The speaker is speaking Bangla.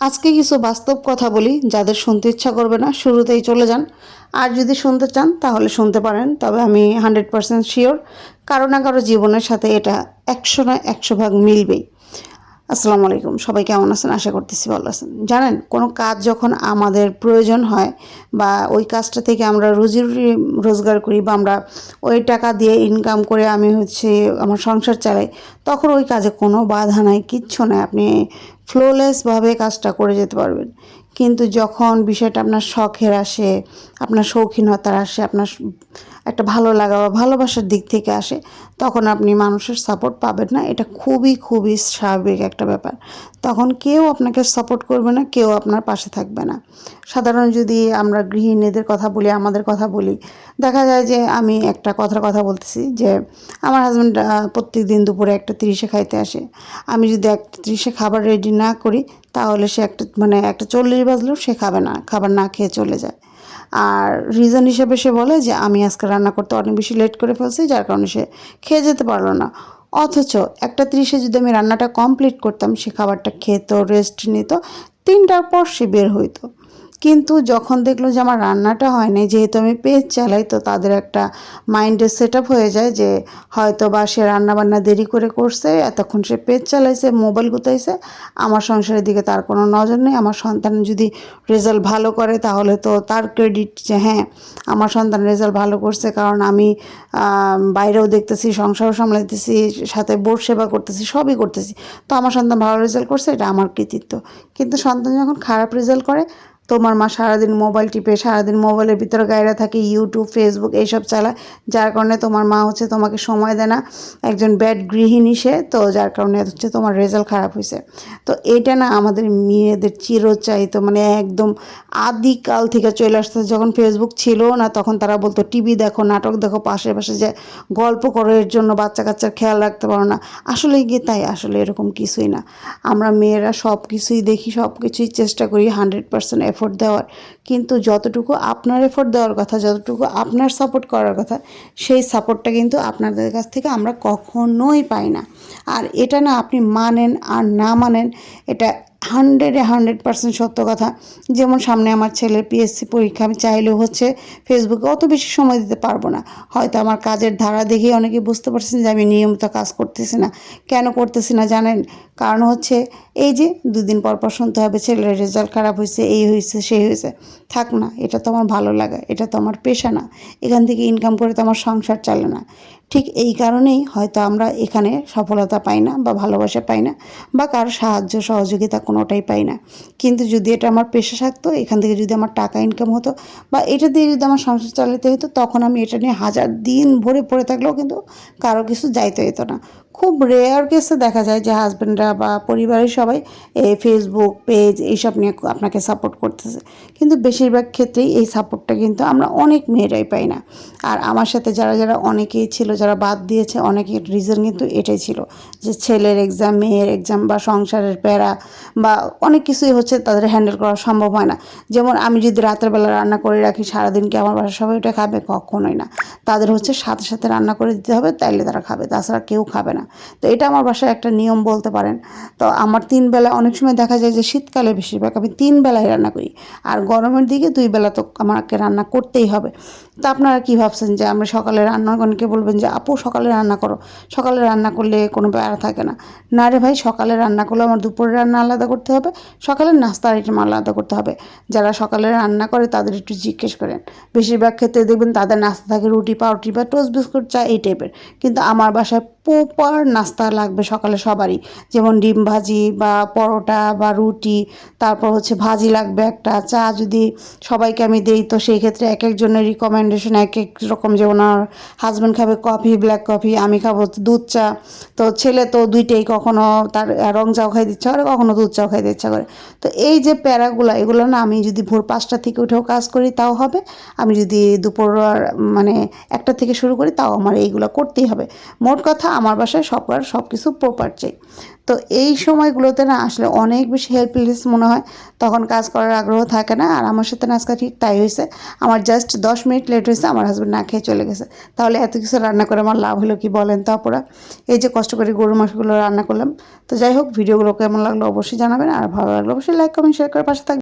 আজকে কিছু বাস্তব কথা বলি, যাদের শুনতে ইচ্ছা করবে না, শুরুতেই চলে যান। আর যদি শুনতে চান, তাহলে শুনতে পারেন, তবে আমি হান্ড্রেড পারসেন্ট শিওর কারও না কারও জীবনের সাথে এটা একশো না একশো ভাগ মিলবেই। আসসালামু আলাইকুম। সবাই কেমন আছেন? আশা করতেছি ভালো আছেন। জানেন, কোনো কাজ যখন আমাদের প্রয়োজন হয় বা ওই কাজটা থেকে আমরা রুজি রোজগার করি বা আমরা ওই টাকা দিয়ে ইনকাম করে আমি হচ্ছে আমার সংসার চালাই, তখন ওই কাজে কোনো বাধা নাই, কিচ্ছু নাই। আপনি ফ্লোলেসভাবে কাজটা করে যেতে পারবেন। কিন্তু যখন বিষয়টা আপনার শখের আসে, আপনার শৌখিনতার আসে, আপনার একটা ভালো লাগা বা ভালোবাসার দিক থেকে আসে, তখন আপনি মানুষের সাপোর্ট পাবেন না। এটা খুবই খুবই স্বাভাবিক একটা ব্যাপার। তখন কেউ আপনাকে সাপোর্ট করবে না, কেউ আপনার পাশে থাকবে না। সাধারণ যদি আমরা গৃহিণীদের কথা বলি, আমাদের কথা বলি, দেখা যায় যে আমি একটা কথার কথা বলতেছি যে, আমার হাজব্যান্ড প্রত্যেক দিন দুপুরে একটা তিরিশে খাইতে আসে। আমি যদি একটা তিরিশে খাবার রেডি না করি, তাহলে সে একটা মানে একটা চল্লিশ বাজলেও সে খাবে না, খাবার না খেয়ে চলে যায়। আর রিজন হিসেবে সে বলে যে, আমি আজকে রান্না করতে অনেক বেশি লেট করে ফেলছি, যার কারণে সে খেয়ে যেতে পারল না। অথচ একটা ত্রিশে যদি আমি রান্নাটা কমপ্লিট করতাম, সে খাবারটা খেত রেস্ট নিত, তিনটার পর সে বের হইতো। কিন্তু যখন দেখল যে আমার রান্নাটা হয়নি, যেহেতু আমি পেজ চালাই, তো তাদের একটা মাইন্ডে সেট হয়ে যায় যে হয়তো বা সে রান্না বান্না দেরি করে করছে, এতক্ষণ সে পেজ চালাইছে, মোবাইল গুতাইছে, আমার সংসারের দিকে তার কোনো নজর নেই, আমার সন্তান যদি রেজাল্ট ভালো করে তাহলে তো তার ক্রেডিট যে হ্যাঁ আমার সন্তান রেজাল্ট ভালো করছে, কারণ আমি বাইরেও দেখতেছি, সংসারও সামলাইতেছি, সাথে বোর্ড সেবা করতেছি, সবই করতেছি। তো আমার সন্তান ভালো রেজাল্ট করছে, এটা আমার কৃতিত্ব। কিন্তু সন্তান যখন খারাপ রেজাল্ট করে তোমার মা সারাদিন মোবাইল টিপে, সারাদিন মোবাইলের ভিতরে গায়েরা থাকে ইউটিউব ফেসবুক এইসব চালায়, যার কারণে তোমার মা হচ্ছে তোমাকে সময় দেয় না। একজন ব্যাড গৃহিণী সে, তো যার কারণে হচ্ছে তোমার রেজাল্ট খারাপ হয়েছে তো এটা না আমাদের মেয়েদের চিরচাহিত মানে একদম আদিকাল থেকে চলে আসতে যখন ফেসবুক ছিল না, তখন তারা বলতো, টিভি দেখো, নাটক দেখো পাশে পাশে যে গল্প করো, এর জন্য বাচ্চা কাচ্চার খেয়াল রাখতে পারো না। আসলে গিয়ে তাই? আসলে এরকম কিছুই না। আমরা মেয়েরা সব কিছুই দেখি সব কিছুই চেষ্টা করি হান্ড্রেড পার্সেন্ট এফোর্ট দেওয়ার। কিন্তু যতটুকু আপনার এফোর্ট দেওয়ার কথা, যতটুকু আপনার সাপোর্ট করার কথা, সেই সাপোর্টটা কিন্তু আপনাদের কাছ থেকে আমরা কখনোই পাই না। আর এটা না আপনি মানেন আর না মানেন, এটা হান্ড্রেডে হান্ড্রেড পার্সেন্ট সত্য কথা। যেমন সামনে আমার ছেলের পিএসসি পরীক্ষা, আমি চাইলেও হচ্ছে ফেসবুকে অত বেশি সময় দিতে পারব না। হয়তো আমার কাজের ধারা দেখেই অনেকে বুঝতে পারছেন যে আমি নিয়মিত কাজ করতেছি না। কেন করতেছি না জানেন? কারণ হচ্ছে এই যে দুদিন পর পর শুনতে হবে ছেলের রেজাল্ট খারাপ হয়েছে, এই হয়েছে, সেই হয়েছে। থাক না, এটা তো আমার ভালো লাগা, এটা তো আমার পেশা না। এখান থেকে ইনকাম করে তো আমার সংসার চলে না। ঠিক এই কারণেই হয়তো আমরা এখানে সফলতা পাই না বা ভালোবাসা পাই না বা কারও সাহায্য, সহযোগিতা কোনোটাই পাই না। কিন্তু যদি এটা আমার পেশা থাকতো, এখান থেকে যদি আমার টাকা ইনকাম হতো বা এটা দিয়ে যদি আমার সংসার চালাতে হতো, তখন আমি এটা নিয়ে হাজার দিন ভরে পড়ে থাকলেও কিন্তু কারও কিছু যাইতে হতো না। খুব রেয়ার কেসে দেখা যায় যে হাজব্যান্ডরা বা পরিবারের সবাই এই ফেসবুক পেজ এইসব নিয়ে আপনাকে সাপোর্ট করতেছে। কিন্তু বেশিরভাগ ক্ষেত্রেই এই সাপোর্টটা কিন্তু আমরা অনেক মেয়েরাই পাই না। আর আমার সাথে যারা যারা অনেকেই ছিল, যারা বাদ দিয়েছে, অনেকের রিজন কিন্তু এটাই ছিল যে ছেলের এক্সাম মেয়ের এক্সাম বা সংসারের প্যারা বা অনেক কিছুই হচ্ছে তাদের হ্যান্ডেল করা সম্ভব হয় না। যেমন আমি যদি রাতের বেলা রান্না করে রাখি, সারাদিন কি আমার বাসার সবাই ওটা খাবে? কখনোই না। তাদের হচ্ছে সাথে সাথে রান্না করে দিতে হবে, তাইলে তারা খাবে। তাছাড়া কেউ খাবে না। তো এটা আমার বাসায় একটা নিয়ম বলতে পারেন। তো আমার তিন বেলা অনেক সময় দেখা যায় যে শীতকালে বেশিরভাগ আমি তিন বেলায় রান্না করি। আর গরমের দিকে দুই বেলা তো আমাকে রান্না করতেই হবে। তো আপনারা কী ভাবছেন যে আমরা সকালে রান্না, অনেকে বলবেন যে, আপু, সকালে রান্না করো। সকালে রান্না করলে কোনো বেড়া থাকে না। না রে ভাই, সকালে রান্না করলে আমার দুপুরে রান্না আলাদা করতে হবে। সকালের নাস্তা আইটেম আলাদা করতে হবে। যারা সকালে রান্না করে তাদের একটু জিজ্ঞেস করেন। বেশিরভাগ ক্ষেত্রে দেখবেন তাদের নাস্তা থাকে রুটি, পাউরুটি বা টোস্ট বিস্কুট চা এই টাইপের কিন্তু আমার বাসায় প্রপার নাস্তা লাগবে সকালে সবারই। যেমন ডিম ভাজি বা পরোটা বা রুটি, তারপর হচ্ছে ভাজি লাগবে একটা। চা যদি সবাইকে আমি দিই, তো সেই ক্ষেত্রে এক একজনের রিকমেন্ডেশন এক এক রকম। যেমন আমার হাজব্যান্ড খাবে কফি ব্ল্যাক কফি আমি খাব দুধ চা। তো ছেলে তো দুইটাই কখনো তার রং চাও খাইতে দিচ্ছে করে, কখনো দুধ চাও খাইতে ইচ্ছা করে। তো এই যে প্যারাগুলো, এগুলো না আমি যদি ভোর পাঁচটা থেকে উঠেও কাজ করি, তাও হবে। আমি যদি দুপুর মানে একটা থেকে শুরু করি, তাও আমার এইগুলো করতেই হবে। মোট কথা আমার বাসায় সবার সব কিছু প্রপার চাই। তো এই সময়গুলোতে না আসলে অনেক বেশি হেল্পলেস মনে হয়। তখন কাজ করার আগ্রহ থাকে না, আর আমার সাথে না আজকে ঠিক তাই হয়েছে আমার জাস্ট দশ মিনিট লেট হয়েছে আমার হাজব্যান্ড না খেয়ে চলে গেছে। তাহলে এত কিছু রান্না করে আমার লাভ হলো কি বলেন তো অপরা এই যে কষ্ট করে গরু মাংসগুলো রান্না করলাম। তো যাই হোক ভিডিওগুলো কেমন লাগল অবশ্যই জানাবেন, আর ভালো লাগল অবশ্যই লাইক কমেন্ট শেয়ার করে পাশে থাকবেন।